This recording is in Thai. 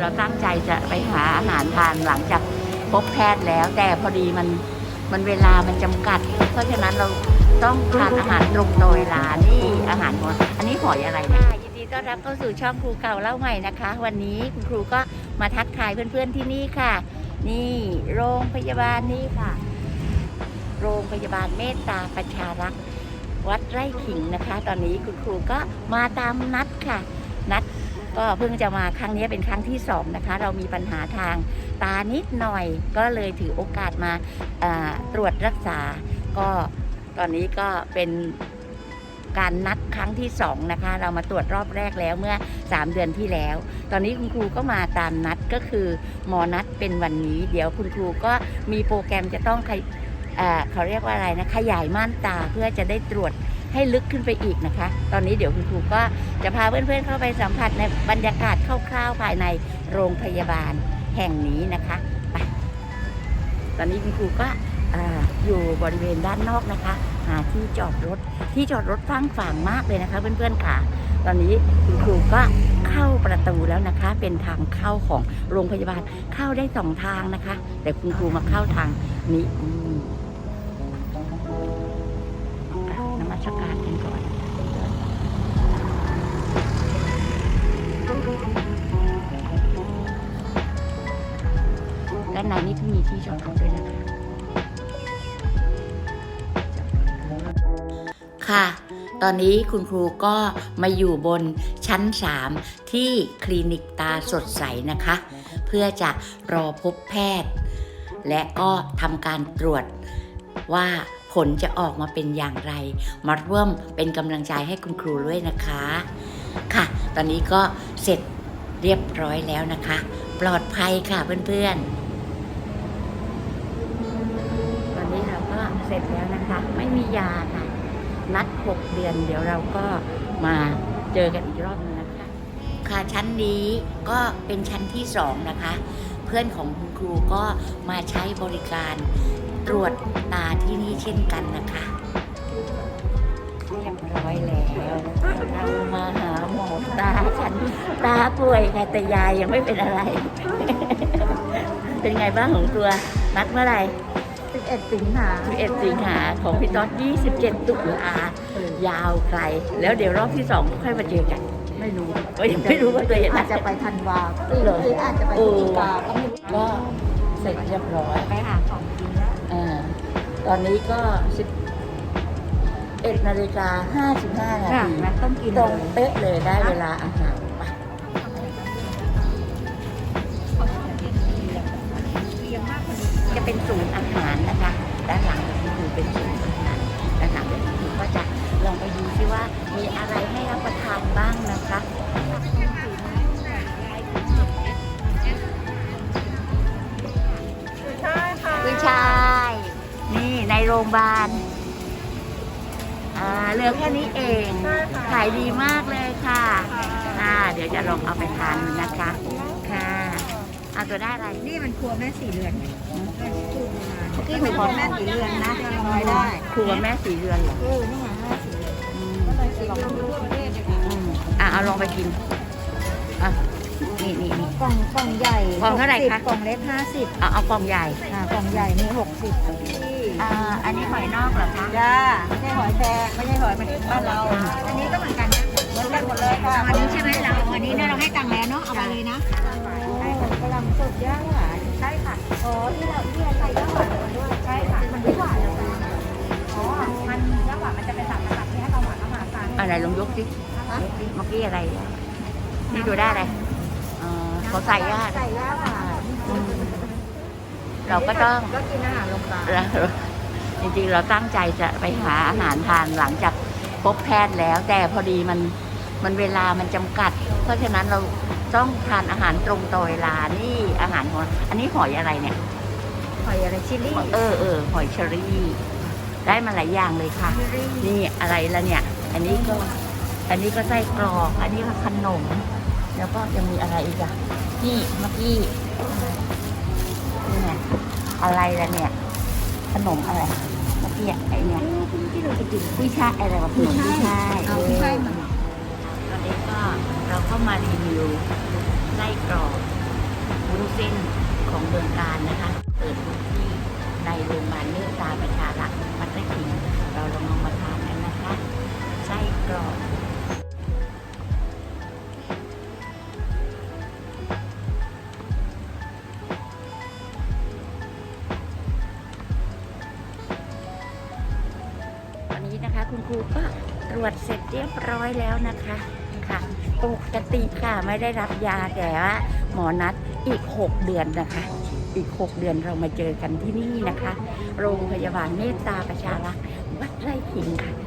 เราตั้งใจจะไปหาอาหารทานหลังจากพบแพทย์แล้ว แต่พอดีมันมันเวลามันจำกัด เพราะฉะนั้นเราต้องทานอาหารตรงต่อเวลานี่อาหารของอันนี้หอยอะไรนี่ยยินดีต้อนรับเข้าสู่ช่องครูเก่าเล่าใหม่นะคะ วันนี้คุณครูก็มาทักทายเพื่อนๆที่นี่ค่ะ นี่โรงพยาบาลนี่ค่ะ โรงพยาบาลเมตตาประชารักษ์วัดไร่ขิงนะคะ ตอนนี้คุณครูก็มาตามนัดค่ะ นัด ก็เพิ่งจะมาครั้งนี้เป็นครั้งที่สองนะคะ เรามีปัญหาทางตานิดหน่อย ก็เลยถือโอกาสมาาตรวจรักษา ก็ตอนนี้ก็เป็นการนัดครั้งที่สองนะคะ เรามาตรวจรอบแรกแล้วเมื่อ 3 เดือนที่แล้ว ตอนนี้คุณครูก็มาตามนัดก็คือหมอนัดเป็นวันนี้ เดี๋ยวคุณครูก็มีโปรแกรมจะต้องเขาเรียกว่าอะไรนะขยายม่านตาเพื่อจะได้ตรวจ ให้ลึกขึ้นไปอีกนะคะ ตอนนี้เดี๋ยวคุณครูก็จะพาเพื่อนๆเข้าไปสัมผัสในบรรยากาศคร่าวๆภายในโรงพยาบาลแห่งนี้นะคะไปตอนนี้คุณครูก็อ่าอยู่บริเวณด้านนอกนะคะ หาที่จอดรถที่จอดรถฟังฝางมากเลยนะคะ เพื่อนๆค่ะ ตอนนี้คุณครูก็เข้าประตูแล้วนะคะ เป็นทางเข้าของโรงพยาบาลเข้าได้สองทางนะคะ แต่คุณครูมาเข้าทางนี้ สการกันก่อนด้านในนี่มีที่จอดรถด้วยนะคะค่ะ ตอนนี้คุณครูก็มาอยู่บนชั้น 3 ที่คลินิกตาสดใสนะคะ เพื่อจะรอพบแพทย์ และก็ทำการตรวจว่า ผลจะออกมาเป็นอย่างไร มาร่วมเป็นกำลังใจให้คุณครูด้วยนะคะ ค่ะ ตอนนี้ก็เสร็จเรียบร้อยแล้วนะคะ ปลอดภัยค่ะเพื่อนๆ ตอนนี้เราก็เสร็จแล้วนะคะ ไม่มียาค่ะ นัด 6 เดือน เดี๋ยวเราก็มาเจอกันอีกรอบนึงนะคะ ค่ะชั้นนี้ก็เป็นชั้นที่ 2 นะคะเพื่อนของคุณครูก็มาใช้บริการตรวจตาที่นี่เช่นกันนะคะเรียบร้อยแล้วเรามาหาหมอตาฉันตาป่วยไงแต่ยายยังไม่เป็นอะไร เป็นไงบ้างของตัวนัดเมื่อไหร่11สิงหา11สิงหาของพี่ต๊อด27 ตุลายาวไกล แล้วเดี๋ยวรอบที่สองค่อยมาเจอกัน ไม่รู้ก็ยังไม่รู้ว่าตัวเองอาจจะไปธันวาหรือหรืออาจจะไปพฤศจิกาก็ไม่รู้ก็เสร็จเรียบร้อยไปหาของกินแล้วอ่าตอนนี้ก็11นาฬิกา55นาค่ะทีงั้นต้องกินตรงเลยเป๊ะเลยได้เวลาอาหารไปจะเป็นศูนย์อาหารนะคะ ด้านหลังก็คือเป็นศูนย์อาหารด้านหลังเดี๋ยวคุณก็จะ ลองไปดูซิว่ามีอะไรให้รับประทานบ้างนะคะใช่ค่ะกุ้ยช่าย นี่ในโรงพยาบาลอ่าเหลือแค่นี้เองขายดีมากเลยค่ะอ่าเดี๋ยวจะลองเอาไปทานนะคะ ค่ะเอาตัวได้อะไร นี่มันครัวแม่สีเรือน อืมเมื่อกี้หนูขอแม่สีเรือนนะจะลองไม่ได้ครัวแม่สีเรือนเหรอเออนี่ไงแม่สีเรือนอืมก็เลยสีเรือนทั่วประเทศเลยค่ะอืมอะเอาลองไปกินอะนี่นี่นี่ กล่องกล่องใหญ่กล่องเท่าไหร่คะ กล่องเล็กห้าสิบเอาเอากล่องใหญ่อ่ากล่องใหญ่มีหกสิบที่อ่าอันนี้หอยนอกเหรอคะจ้าไม่ใช่หอยแครงไม่ใช่หอยมันบ้านเรา อันนี้ก็เหมือนกันนะเหมือนกันหมดเลยค่ะอันนี้ใช่ไหมเราอันนี้เนี่ยเราให้ตังค์แล้วเนาะเอาไปเลยนะใช่ค่ะกระหลำสดย่างหวาน ใช่ค่ะ อ๋อที่เราที่เราใส่ย่างหวานลงมาด้วยใช่ค่ะ มันไม่หวานนะจ๊ะอ๋อ มันย่างหวานมันจะเป็นสารสกัดที่ให้เราหวานอาหารสารอะไรลองยกสินะคะเมื่อกี้อะไร นี่ดูได้อะไรเออเขาใส่ยากใส่ย่างหวานอืมเราก็ต้องก็กินอาหารโรงพยาบาลเราจริงๆเราตั้งใจจะไปหาอาหารทานหลังจากพบแพทย์แล้ว แต่พอดีมันมันเวลามันจำกัด เพราะฉะนั้นเรา ต้องทานอาหารตรงต่อเวลานี่อาหารของเราอันนี้หอยอะไรเนี่ย หอยอะไรชิลลี่ เออเออหอยเชอรี่ ได้มาหลายอย่างเลยค่ะ นี่อะไรละเนี่ย อันนี้ก็ อันนี้ก็ไส้กรอกอันนี้ก็ขนม แล้วก็ยังมีอะไรอีกอะนี่เมื่อกี้นี่ไงอะไรละเนี่ย ขนมอะไรเมื่อกี้อะไอเนี่ยที่เราจะกินกุ้ยช่ายอะไรวะขนมกุ้ยช่าย เอาเอกุ้ยอช่ายมาตอนนี้ก็เราเข้ามารีวิวไส้กรอกการนะคะ เปิดทุกที่ในโรงพยาบาลเมตตาประชารักษ์วัดไร่ขิงเราลองมาทานกันนะคะไส้กรอกวันนี้นะคะ คุณครูก็ตรวจเสร็จเรียบร้อยแล้วนะคะ ค่ะ ปกติค่ะไม่ได้รับยาแต่ว่าหมอนัดอีก 6 เดือนนะคะ อีก 6 เดือนเรามาเจอกันที่นี่นะคะ โรงพยาบาลเมตตาประชารักษ์วัดไร่ขิงค่ะ